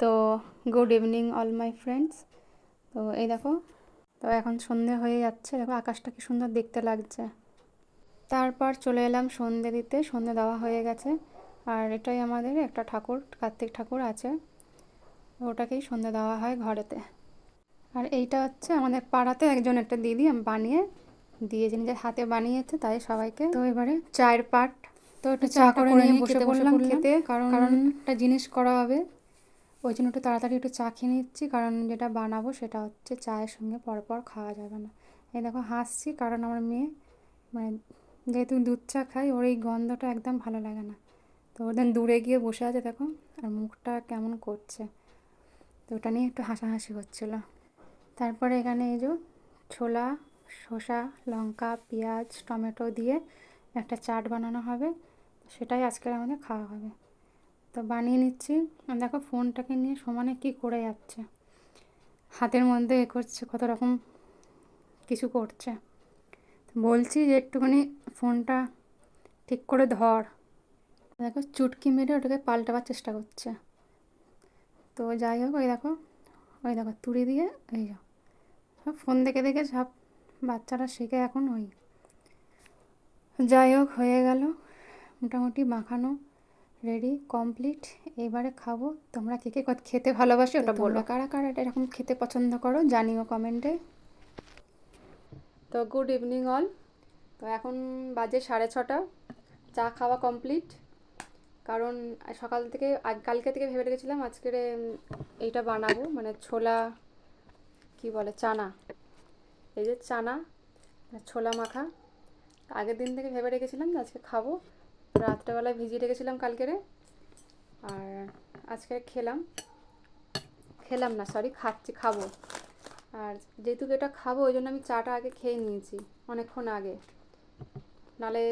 তো good evening all my friends তো এই দেখো তো এখন সন্ধে হয়ে যাচ্ছে। দেখো আকাশটা কি সুন্দর দেখতে লাগছে। তারপর চলে এলাম সন্ধে দিতে। সন্ধে দেওয়া হয়ে গেছে। আর এটাই আমাদের একটা ঠাকুর কার্তিক ঠাকুর আছে। ওটাকেই সন্ধে দেওয়া হয় ঘরেতে। আর এইটা হচ্ছে আমাদের পাড়াতে একজন একটা দিদি আমি বানিয়ে দিয়েছে নিজের হাতে বানিয়েছে তাই সবাইকে। তো এবারে চায়ের পাট তো একটু চা করে নিয়ে বসে পড়লাম। খেতে। কারণ কারণ একটা জিনিস করা হবে। ওই জন্য একটু তাড়াতাড়ি একটু চা খেয়ে নিচ্ছি, কারণ যেটা বানাবো সেটা হচ্ছে চায়ের সঙ্গে, পরপর খাওয়া যাবে না। এই দেখো হাসছি, কারণ আমার মেয়ে মানে যেহেতু দুধ চা খাই, ওর এই গন্ধটা একদম ভালো লাগে না। তো ওদের দূরে গিয়ে বসে আছে দেখো, আর মুখটা কেমন করছে। তো ওটা নিয়ে একটু হাসাহাসি হচ্ছিল তারপরে এখানে এই যে ছোলা, শসা, লঙ্কা, পেঁয়াজ, টমেটো দিয়ে একটা চাট বানানো হবে, সেটাই আজকের আমাদের খাওয়া হবে। তো বানিয়ে নিচ্ছি। আর দেখো ফোনটাকে নিয়ে সমানে কি করে যাচ্ছে। হাতের মধ্যে এ করছে, কত রকম কিছু করছে। বলছি যে একটুখানি ফোনটা ঠিক করে ধর। দেখো চুটকি মেরে ওটাকে পাল্টাবার চেষ্টা করছে। তো যাই হোক, ওই দেখো ওই দেখো তুড়ি দিয়ে, এই সব ফোন দেখে দেখে সব বাচ্চারা শেখে এখন ওই। যাই হোক, হয়ে গেল। মোটামুটি মাখানো। রেডি কমপ্লিট এবারে খাব। তোমরা কে কে কত খেতে ভালোবাসো ওটা বলো। কারা কারা এটা এরকম খেতে পছন্দ করো জানিও কমেন্টে। তো গুড ইভিনিং অল তো এখন বাজে সাড়ে ছটা। চা খাওয়া কমপ্লিট কারণ সকাল থেকে আজ কালকে থেকে ভেবে রেখেছিলাম আজকের এইটা বানাবো। মানে ছোলা কি বলে চানা। এই যে চানা ছোলা মাখা। আগের দিন থেকে ভেবে রেখেছিলাম আজকে খাব। রাত্রেবেলায় ভিজিয়ে রেখেছিলাম কালকেরে আর আজকে খেলাম। খেলাম না সরি খাচ্ছি, খাব। আর যেহেতু এটা খাব, ওই জন্য আমি চাটা আগে খেয়ে নিয়েছি, অনেকক্ষণ আগে। নালে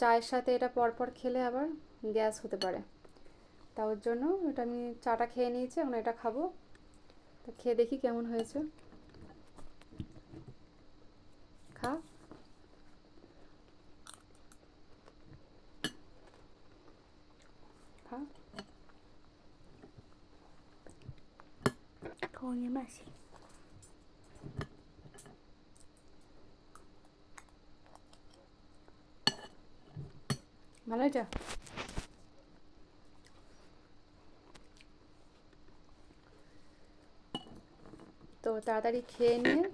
চায়ের সাথে এটা পরপর খেলে আবার গ্যাস হতে পারে। তা ওর জন্য এটা আমি চাটা খেয়ে নিয়েছি, এখন এটা খাব। তো খেয়ে দেখি কেমন হয়েছে। 好，口音慢行。ভালো হয়েছে তো তাড়াতাড়ি খেয়ে নিয়ে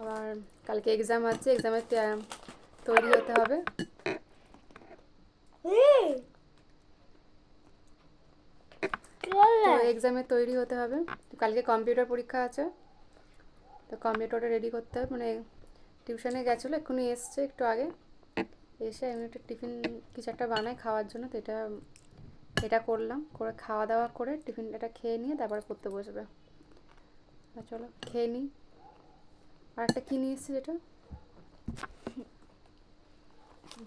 আবার কালকে এক্সাম আছে এক্সামের তৈরি হতে হবে তো এক্সামে তৈরি হতে হবে। কালকে কম্পিউটার পরীক্ষা আছে। তো কম্পিউটারটা রেডি করতে হবে। মানে টিউশনে গেছিল, এক্ষুনি এসছে একটু আগে। এসে আমি একটা টিফিন কিছু একটা বানাই খাওয়ার জন্য। তো এটা এটা করলাম। করে খাওয়া দাওয়া করে টিফিন এটা খেয়ে নিয়ে তারপরে পড়তে বসবে। আর চলো, খেয়ে নিই। আর একটা কী নিয়ে এসছে যেটা?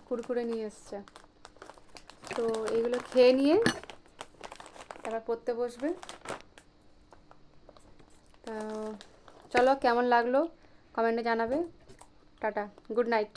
কুরকুরে নিয়ে এসছে। তো এগুলো খেয়ে নিয়ে তারপর পড়তে বসবে। তো চলো কেমন লাগল? কমেন্টে জানাবে। Tata good night.